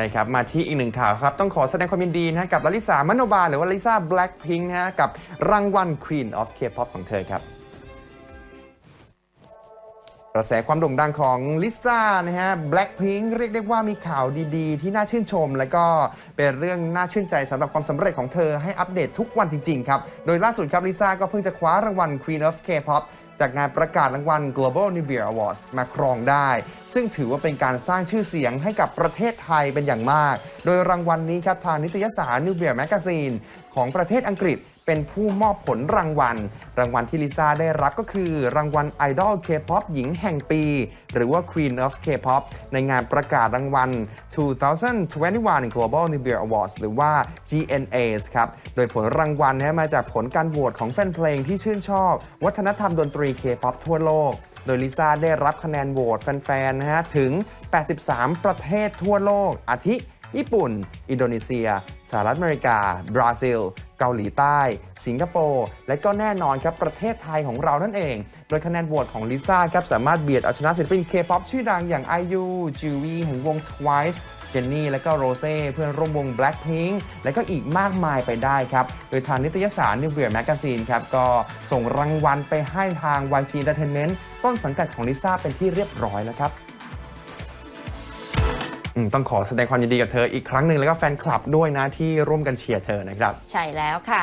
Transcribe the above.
ช่ครับ มาที่อีกหนึ่งข่าวครับ ต้องขอแสดงความยินดีนะกับลลิสามโนบาหรือว่าลิซ่าแบล็คพิงค์นะฮะกับรางวัล Queen of K-pop ของเธอครับกระแสความโด่งดังของลิซ่านะฮะ Blackpink เรียกได้ว่ามีข่าวดีๆ ที่น่าชื่นชม และก็เป็นเรื่องน่าชื่นใจสำหรับความสำเร็จของเธอให้อัปเดตทุกวันจริง ๆ ครับ โดยล่าสุดครับลิซ่าก็เพิ่งจะคว้ารางวัล Queen of K-pop จากงานประกาศรางวัล Global New Year Awards มาครองได้ ซึ่งถือว่าเป็นการสร้างชื่อเสียงให้กับประเทศไทยเป็นอย่างมาก โดยรางวัลนี้ครับทางนิตยสาร New Year Magazine ของประเทศอังกฤษเป็นผู้มอบผลรางวัล รางวัลที่ลิซ่าได้รับก็คือ รางวัล Idol K-pop หญิงแห่งปี หรือว่า Queen of K-pop ในงานประกาศรางวัล 2021 Global New Year Awards หรือว่า GNAs ครับ โดยผลรางวัลนะมาจากผลการโหวตของแฟนเพลงที่ชื่นชอบ วัฒนธรรมดนตรี K-pop ทั่วโลก โดยลิซ่าได้รับคะแนนโหวตแฟนๆนะฮะถึง 83 ประเทศทั่วโลกอาทิ ญี่ปุ่น อินโดนีเซีย สหรัฐอเมริกา บราซิล เกาหลีใต้ สิงคโปร์และก็แน่นอนครับประเทศไทยของเรานั่นเอง โดยคะแนนโหวตของลิซ่าครับสามารถเบียดเอาชนะศิลปินเคป๊อปชื่อดังอย่าง IU จิวีแห่งวง Twice เจนนี่ และก็โรเซ่เพื่อนร่วมวง Blackpink และก็อีกมากมายไปได้ครับ โดยทางนิตยสาร New Year Magazine ครับ ก็ส่งรางวัลไปให้ทาง YG Entertainment ต้นสังกัดของลิซ่าเป็นที่เรียบร้อยแล้วครับ ต้องขอแสดงความยินดีกับเธออีกครั้งหนึ่งแล้วก็แฟนคลับด้วยนะที่ร่วมกันเชียร์เธอนะครับ ใช่แล้วค่ะ